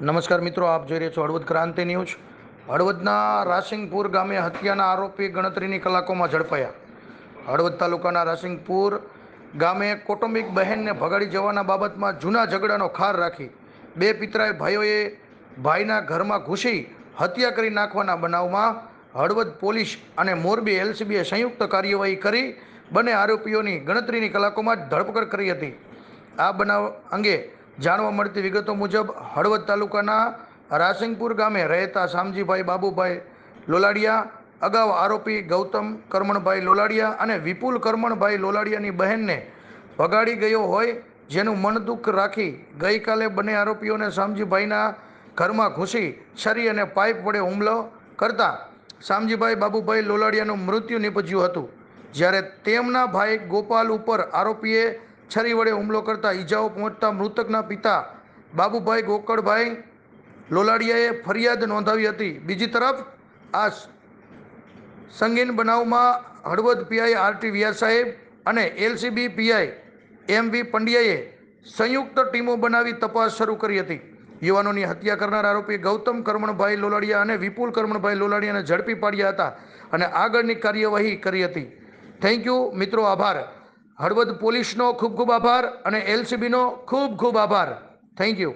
નમસ્કાર મિત્રો, આપ જોઈ રહ્યા છો હળવદ ક્રાંતિ ન્યૂઝ. હળવદના રાસિંગપુર ગામે હત્યાના આરોપી ગણતરીની કલાકોમાં ઝડપાયા. હળવદ તાલુકાના રાસિંગપુર ગામે કૌટુંબિક બહેનને ભગાડી જવાના બાબતમાં જૂના ઝઘડાનો ખાર રાખી બે પિતરાય ભાઈઓએ ભાઈના ઘરમાં ઘૂસી હત્યા કરી નાખવાના બનાવમાં હળવદ પોલીસ અને મોરબી એલસીબીએ સંયુક્ત કાર્યવાહી કરી બંને આરોપીઓની ગણતરીની કલાકોમાં જ ધરપકડ કરી હતી. આ બનાવ અંગે જાણવા મળતી વિગતો મુજબ, હળવદ તાલુકાના રાસિંગપુર ગામે રહેતા શામજીભાઈ બાબુભાઈ લોલાડિયા, અગાઉ આરોપી ગૌતમ કરમણભાઈ લોલાડિયા અને વિપુલ કરમણભાઈ લોલાડિયાની બહેનને ભગાડી ગયો હોય, જેનું મન દુઃખ રાખી ગઈકાલે બંને આરોપીઓને શામજીભાઈના ઘરમાં ઘૂસી છરી અને પાઇપ વડે હુમલો કરતા શામજીભાઈ બાબુભાઈ લોલાડિયાનું મૃત્યુ નીપજ્યું હતું. જ્યારે તેમના ભાઈ ગોપાલ ઉપર આરોપીએ છરી વડે હુમલો કરતા ઈજાઓ પહોંચતા મૃતકના પિતા બાબુભાઈ ગોકળભાઈ લોલાડિયાએ ફરિયાદ નોંધાવી હતી. બીજી તરફ, આ સંગીન બનાવમાં હળવદ પીઆઈ આરટી વ્યાસ સાહેબ અને એલસીબી પીઆઈ એમ વી પંડ્યાએ સંયુક્ત ટીમો બનાવી તપાસ શરૂ કરી હતી. યુવાનોની હત્યા કરનાર આરોપી ગૌતમ કરમણભાઈ લોલાડિયા અને વિપુલ કર્મણભાઈ લોલાડિયાને ઝડપી પાડ્યા હતા અને આગળની કાર્યવાહી કરી હતી. થેન્ક યુ, મિત્રો, આભાર. હળવદ પોલીસનો ખૂબ ખૂબ આભાર અને એલસીબીનો ખૂબ ખૂબ આભાર. Thank you